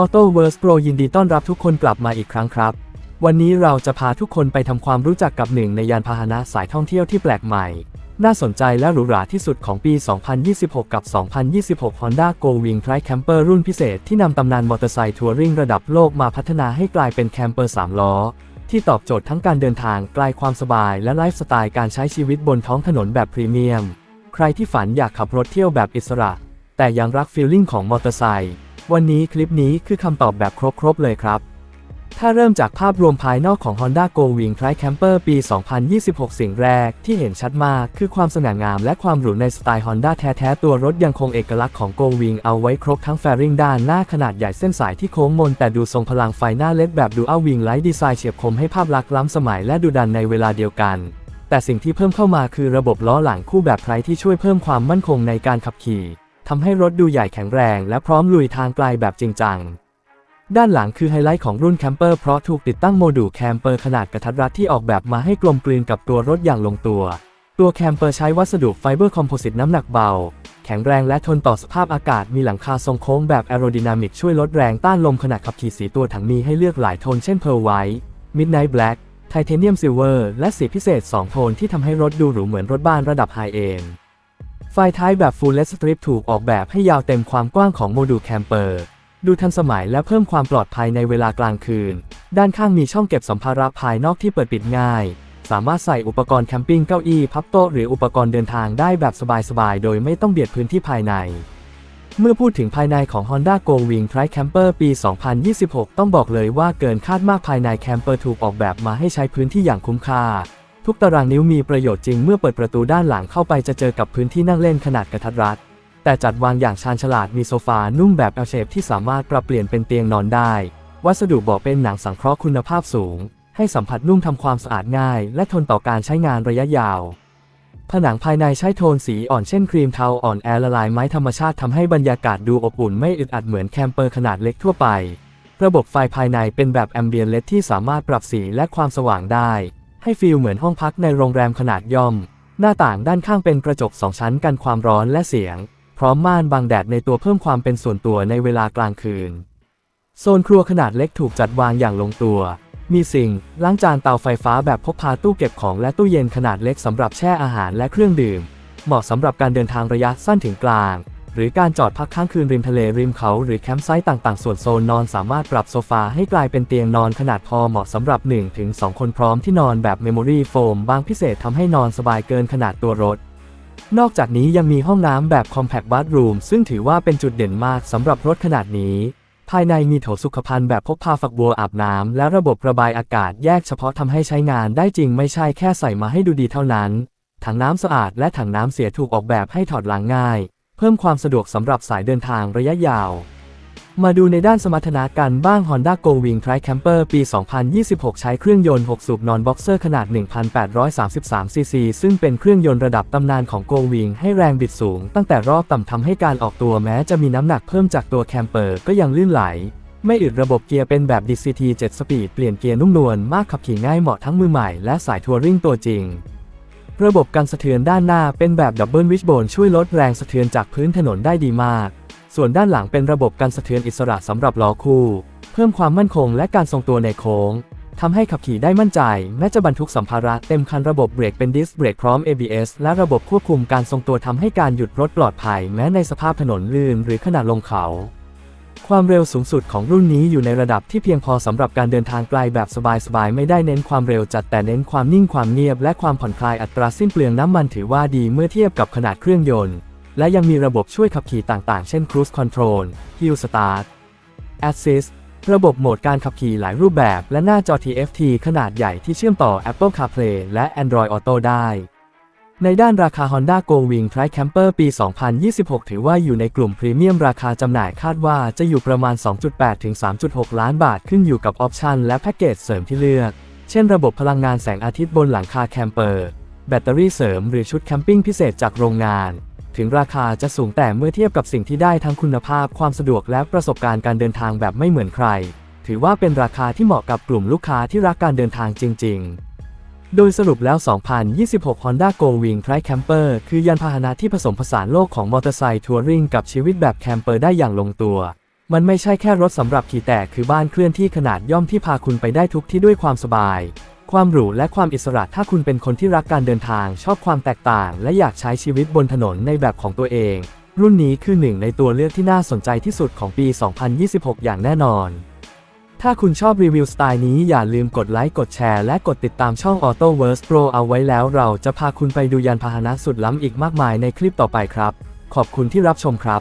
Auto w o r s Pro ยินดีต้อนรับทุกคนกลับมาอีกครั้งครับ วันนี้เราจะพาทุกคนไปทำความรู้จักกับหนึ่งในยานพาหนะสายท่องเที่ยวที่แปลกใหม่ น่าสนใจและหรูหราที่สุดของปี 2026 กับ 2026 Honda Go Wing Trike Camper รุ่นพิเศษที่นำตำนานมอเตอร์ไซค์ทัวริงระดับโลกมาพัฒนาให้กลายเป็นแคมเปอร์ 3 ล้อ ที่ตอบโจทย์ทั้งการเดินทางไกลความสบายและไลฟ์สไตล์การใช้ชีวิตบนท้องถนนแบบพรีเมียม ใครที่ฝันอยากขับรถเที่ยวแบบอิสระ แต่ยังรักฟีลลิ่งของมอเตอร์ไซค์ วันนี้คลิปนี้คือคำตอบแบบครบๆเลยครับ ถ้าเริ่มจากภาพรวมภายนอกของ Honda Go Wing Trike Camper ปี 2026 สิ่งแรกที่เห็นชัดมากคือความสง่างามและความหรูในสไตล์ Honda แท้ๆ ตัวรถยังคงเอกลักษณ์ของ Go Wing เอาไว้ครบทั้งแฟริงด้านหน้าขนาดใหญ่เส้นสายที่โค้งมน แต่ดูทรงพลังไฟหน้าเล็ดแบบดูอัลวิงไลท์ดีไซน์เฉียบคมให้ภาพลักษณ์ล้ำสมัยและดูดันในเวลาเดียวกันแต่สิ่งที่เพิ่มเข้ามาคือระบบล้อหลังคู่แบบไพรที่ช่วยเพิ่มความมั่นคงในการขับขี่ ทำให้รถดูใหญ่แข็งแรง และพร้อมลุยทางไกลแบบจริงจัง ด้านหลังคือไฮไลท์ของรุ่นแคมเปอร์เพราะถูกติดตั้งโมดูลแคมเปอร์ขนาดกระทัดรัดที่ออกแบบมาให้กลมกลืนกับตัวรถอย่างลงตัว ตัวแคมเปอร์ใช้วัสดุไฟเบอร์คอมโพสิตน้ำหนักเบา แข็งแรงและทนต่อสภาพอากาศมีหลังคาทรงโค้งแบบแอโรดินามิกช่วยลดแรงต้านลมขณะขับขี่สีตัวถังมีให้เลือกหลายโทนเช่นเพ a ร์ l ไวท์มิดไนท์แบล็กไทเทเนียมซิลเวอร์และสีพิเศษ 2 โทนที่ทำให้รถดูหรูเหมือนรถบ้านระดับไฮเอนด์ ไฟท้ายแบบ Full LED Strip ถูกออกแบบให้ยาวเต็มความกว้างของโมดูลแคมเปอร์ ดูทันสมัยและเพิ่มความปลอดภัยในเวลากลางคืน ด้านข้างมีช่องเก็บสัมภาระภายนอกที่เปิดปิดง่าย สามารถใส่อุปกรณ์แคมปิ้งเก้าอี้พับโต๊ะหรืออุปกรณ์เดินทางได้แบบสบายๆ โดยไม่ต้องเบียดพื้นที่ภายใน เมื่อพูดถึงภายในของ Honda Go Wing Trike Camper ปี 2026 ต้องบอกเลยว่าเกินคาดมากภายในแคมเปอร์ถูกออกแบบมาให้ใช้พื้นที่อย่างคุ้มค่า ทุกตารางนิ้วมีประโยชน์จริงเมื่อเปิดประตูด้านหลังเข้าไปจะเจอกับพื้นที่นั่งเล่นขนาดกระทัดรัด แต่จัดวางอย่างชาญฉลาดมีโซฟานุ่มแบบ L shape ที่สามารถปรับเปลี่ยนเป็นเตียงนอนได้ วัสดุเบาะเป็นหนังสังเคราะห์คุณภาพสูง ให้สัมผัสนุ่มทำความสะอาดง่าย และทนต่อการใช้งานระยะยาว ผนังภายในใช้โทนสีอ่อนเช่นครีมเทาอ่อนแอละลายไม้ธรรมชาติทำให้บรรยากาศดูอบอุ่นไม่อึดอัดเหมือนแคมเปอร์ขนาดเล็กทั่วไป ระบบไฟภายในเป็นแบบแอมเบียนเลที่สามารถปรับสีและความสว่างได้ ให้ฟีลเหมือนห้องพักในโรงแรมขนาดย่อม หน้าต่างด้านข้างเป็นกระจกสองชั้นกันความร้อนและเสียง พร้อมม่านบังแดดในตัวเพิ่มความเป็นส่วนตัวในเวลากลางคืน โซนครัวขนาดเล็กถูกจัดวางอย่างลงตัว มีซิงค์ล้างจานเตาไฟฟ้าแบบพกพาตู้เก็บของและตู้เย็นขนาดเล็กสำหรับแช่อาหารและเครื่องดื่ม เหมาะสำหรับการเดินทางระยะสั้นถึงกลาง หรือการจอดพักค้างคืนริมทะเลริมเขา หรือแคมป์ไซต์ต่างๆ ส่วนโซนนอนสามารถปรับโซฟาให้กลายเป็นเตียงนอนขนาดพอเหมาะสำหรับ 1-2 คนพร้อมที่นอนแบบเมมโมรี่โฟมบางพิเศษทำให้นอนสบายเกินขนาดตัวรถ นอกจากนี้ยังมีห้องน้ำแบบ Compact Bathroom ซึ่งถือว่าเป็นจุดเด่นมากสำหรับรถขนาดนี้ ภายในมีโถสุขภัณฑ์แบบพกพาฝักบัวอาบน้ำและระบบระบายอากาศแยกเฉพาะทำให้ใช้งานได้จริงไม่ใช่แค่ใส่มาให้ดูดีเท่านั้น ถังน้ำสะอาดและถังน้ำเสียถูกออกแบบให้ถอดล้างง่าย พิ่มความสะดวกสำหรับสายเดินทางระยะยาว มาดูในด้านสมรรถนะกันบ้าง Honda Go Wing t r i Camper ปี 2026 ใช้เครื่องยนต์ 6 สูบนอนบ็อกเซอร์ขนาด 1,833 ซีซี ซึ่งเป็นเครื่องยนต์ระดับตำนานของ Go Wing ให้แรงบิดสูง ตั้งแต่รอบต่ำทำให้การออกตัวแม้จะมีน้ำหนักเพิ่มจากตัวแคมเปอร์ก็ยังลื่นไหล ไม่อึดระบบเกียร์เป็นแบบ DCT 7 Speed เปลี่ยนเกียร์นุ่มนวลมากขับขี่ง่ายเหมาะทั้งมือใหม่และสายทัวริงตัวจริง ระบบกันสะเทือนด้านหน้าเป็นแบบดับเบิลวิชโบนช่วยลดแรงสะเทือนจากพื้นถนนได้ดีมาก ส่วนด้านหลังเป็นระบบกันสะเทือนอิสระสำหรับล้อคู่ เพิ่มความมั่นคงและการทรงตัวในโค้งทำให้ขับขี่ได้มั่นใจ แม้จะบรรทุกสัมภาระเต็มคันระบบเบรกเป็นดิสเบรกพร้อม ABS และระบบควบคุมการทรงตัวทำให้การหยุดรถปลอดภัย แม้ในสภาพถนนลื่นหรือขณะลงเขา ความเร็วสูงสุดของรุ่นนี้อยู่ในระดับที่เพียงพอสำหรับการเดินทางไกลแบบสบายๆ ไม่ได้เน้นความเร็วจัดแต่เน้นความนิ่งความเงียบและความผ่อนคลายอัตราสิ้นเปลืองน้ำมันถือว่าดีเมื่อเทียบกับขนาดเครื่องยนต์ และยังมีระบบช่วยขับขี่ต่างๆ เช่น Cruise Control Hill Start Assist ระบบโหมดการขับขี่หลายรูปแบบ และหน้าจอ TFT ขนาดใหญ่ที่เชื่อมต่อ Apple CarPlay และ Android Auto ได้ ในด้านราคา Honda Go Wing Trike Camper ปี 2026 ถือว่าอยู่ในกลุ่มพรีเมียมราคาจำหน่ายคาดว่าจะอยู่ประมาณ 2.8 ถึง 3.6 ล้านบาทขึ้นอยู่กับออปชันและแพ็กเกจเสริมที่เลือก เช่นระบบพลังงานแสงอาทิตย์บนหลังคาแคมเปอร์ แบตเตอรี่เสริมหรือชุดแคมปิ้งพิเศษจากโรงงาน ถึงราคาจะสูงแต่เมื่อเทียบกับสิ่งที่ได้ทั้งคุณภาพความสะดวกและประสบการณ์การเดินทางแบบไม่เหมือนใคร ถือว่าเป็นราคาที่เหมาะกับกลุ่มลูกค้าที่รักการเดินทางจริง ๆ โดยสรุปแล้ว 2026 Honda Go Wing Trike Camper คือยานพาหนะที่ผสมผสานโลกของมอเตอร์ไซค์ทัวริงกับชีวิตแบบแคมเปอร์ได้อย่างลงตัว มันไม่ใช่แค่รถสำหรับขี่แต่คือบ้านเคลื่อนที่ขนาดย่อมที่พาคุณไปได้ทุกที่ด้วยความสบาย ความหรูและความอิสระถ้าคุณเป็นคนที่รักการเดินทาง ชอบความแตกต่าง และอยากใช้ชีวิตบนถนนในแบบของตัวเอง รุ่นนี้คือหนึ่งในตัวเลือกที่น่าสนใจที่สุดของปี 2026 อย่างแน่นอน ถ้าคุณชอบรีวิวสไตล์นี้อย่าลืมกดไลค์กดแชร์และกดติดตามช่อง AutoWorks Pro เอาไว้แล้วเราจะพาคุณไปดูยานพาหนะสุดล้ำอีกมากมายในคลิปต่อไปครับ ขอบคุณที่รับชมครับ